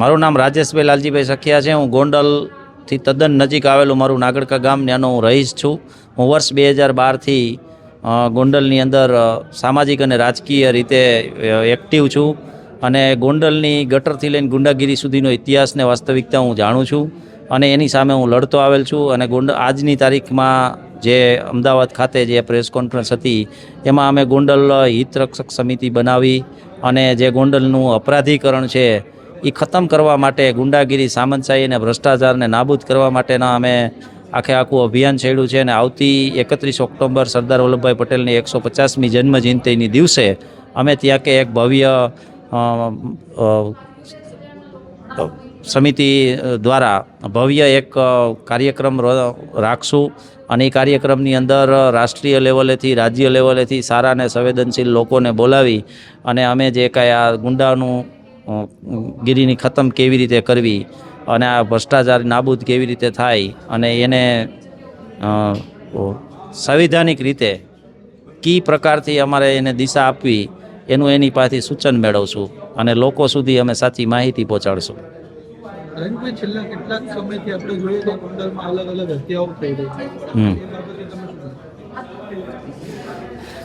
મારું નામ રાજેશભાઈ લાલજીભાઈ સખિયા છે. હું ગોંડલથી તદ્દન નજીક આવેલું મારું નાગડકા ગામ ત્યાંનો હું રહીશ છું. હું વર્ષ બે હજાર બારથી ગોંડલની અંદર સામાજિક અને રાજકીય રીતે એક્ટિવ છું અને ગોંડલની ગટરથી લઈને ગુંડાગીરી સુધીનો ઇતિહાસને વાસ્તવિકતા હું જાણું છું અને એની સામે હું લડતો આવેલ છું અને ગોંડ, આજની તારીખમાં જે અમદાવાદ ખાતે જે પ્રેસ કોન્ફરન્સ હતી, એમાં અમે ગોંડલ હિતરક્ષક સમિતિ બનાવી અને જે ગોંડલનું અપરાધીકરણ છે એ ખતમ કરવા માટે ગુંડાગીરી, સામંતશાહી અને ભ્રષ્ટાચારને નાબૂદ કરવા માટેના અમે આખે આખું અભિયાન છેડ્યું છે અને આવતી એકત્રીસ ઓક્ટોબર સરદાર વલ્લભભાઈ પટેલની એકસો પચાસમી જન્મ જયંતિની દિવસે અમે ત્યાં કે એક ભવ્ય સમિતિ દ્વારા ભવ્ય એક કાર્યક્રમ રાખશું. અને એ કાર્યક્રમની અંદર રાષ્ટ્રીય લેવલેથી, રાજ્ય લેવલેથી સારા અને સંવેદનશીલ લોકોને બોલાવી અને અમે જે કાંઈ આ ગુંડાનું ગીરીની ખતમ કેવી રીતે કરવી અને આ ભ્રષ્ટાચાર નાબૂદ કેવી રીતે થાય અને એને સંવિધાનિક રીતે કી પ્રકારથી અમારે એને દિશા આપવી એનું એની પાસેથી સૂચન મેળવશું અને લોકો સુધી અમે સાચી માહિતી પહોંચાડશું. છેલ્લા કેટલાક સમયથી આપણે જોઈએ કે અલગ અલગ હત્યાઓ થઈ રહી છે હમ. એ બાબતે તમે શું કહેશો?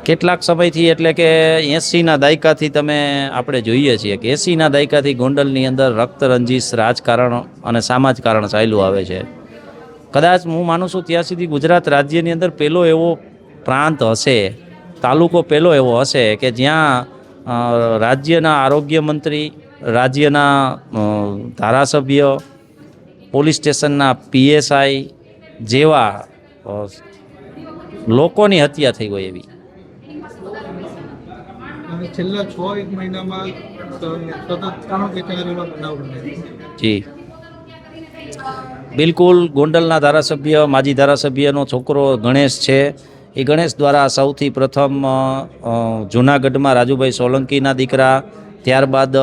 કેટલાક સમયથી એટલે કે એંસીના દાયકાથી તમે આપણે જોઈએ છીએ કે એંસીના દાયકાથી ગોંડલની અંદર રક્તરંજીશ રાજકારણ અને સમાજકારણ ચાલ્યું આવે છે. કદાચ હું માનું છું ત્યાં સુધી ગુજરાત રાજ્યની અંદર પહેલો એવો પ્રાંત હશે, તાલુકો પહેલો એવો હશે કે જ્યાં રાજ્યના આરોગ્ય મંત્રી, રાજ્યના ધારાસભ્ય, પોલીસ સ્ટેશનના પીએસઆઈ જેવા લોકોની હત્યા થઈ હોય એવી. અને છેલ્લા છ, એક મહિનામાં સતત ત્રણ કે ચાર એવા બનાવ બને જી. બિલકુલ ગોંડલના ધારાસભ્ય, માજી ધારાસભ્યનો છોકરો ગણેશ છે. એ ગણેશ દ્વારા સૌથી પ્રથમ જૂનાગઢમાં રાજુભાઈ સોલંકીના દીકરા, ત્યારબાદ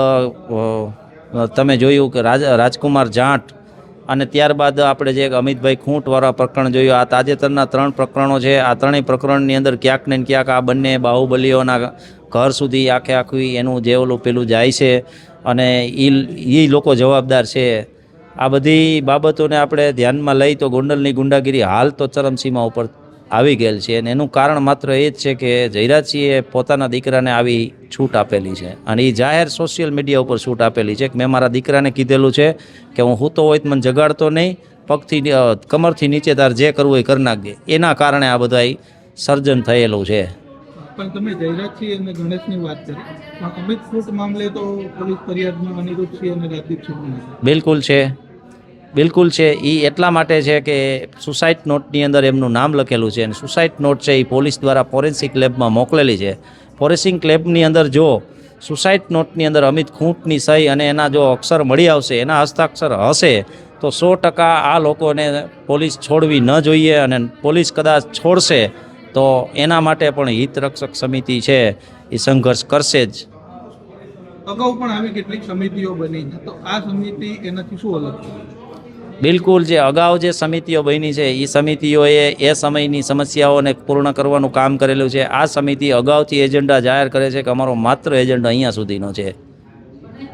તમે જોયું કે રાજ, રાજકુમાર જાટ અને ત્યારબાદ આપણે જે અમિતભાઈ ખૂંટવાળા પ્રકરણ જોયું, આ તાજેતરના ત્રણ પ્રકરણો છે. આ ત્રણેય પ્રકરણની અંદર ક્યાંક ને ક્યાંક આ બંને બાહુબલીઓના ઘર સુધી આખે આખું એનું જે ઓલું પેલું જાય છે અને એ એ લોકો જવાબદાર છે. આ બધી બાબતોને આપણે ધ્યાનમાં લઈ તો ગોંડલની ગુંડાગીરી હાલ તો ચરમસીમા ઉપર આવી ગયેલ છે અને એનું કારણ માત્ર એ જ છે કે જયરાજસિંહે પોતાના દીકરાને આવી છૂટ આપેલી છે અને એ જાહેર સોશિયલ મીડિયા ઉપર છૂટ આપેલી છે કે મેં મારા દીકરાને કીધેલું છે કે હું હૂતો હોય તો મને જગાડતો નહીં, પગથી કમરથી નીચે તાર જે કરવું એ કરી નાખજે. એના કારણે આ બધા સર્જન થયેલું છે. પણ તમે જયરાજસિંહ અને ગણેશની વાત કરી. અમિત ફૂટ મામલે તો પોલીસ ફરિયાદમાં અનિરુદ્ધસિંહ અને રાજદીપસિંહ બિલકુલ છે. બિલકુલ છે. એ એટલા માટે છે કે સુસાઇડ નોટની અંદર એમનું નામ લખેલું છે અને સુસાઇડ નોટ છે એ પોલીસ દ્વારા ફોરેન્સિક લેબમાં મોકલેલી છે. ફોરેન્સિક લેબની અંદર જો સુસાઇડ નોટની અંદર અમિત ખૂંટની સહી અને એના જો અક્ષર મળી આવશે, એના હસ્તાક્ષર હશે, તો સો ટકા આ લોકોને પોલીસ છોડવી ન જોઈએ અને પોલીસ કદાચ છોડશે તો એના માટે પણ હિતરક્ષક સમિતિ છે એ સંઘર્ષ કરશે જ. અગાઉ પણ આવી કેટલીક સમિતિઓ બની છે. તો આ સમિતિ એનાથી શું અલગ બિલકુલ જે અગાઉ જે સમિતિઓ બની છે એ સમિતિઓએ એ સમયની સમસ્યાઓને પૂર્ણ કરવાનું કામ કરેલું છે. આ સમિતિ અગાઉથી એજન્ડા જાહેર કરે છે કે અમારો માત્ર એજન્ડા અહીંયા સુધીનો છે.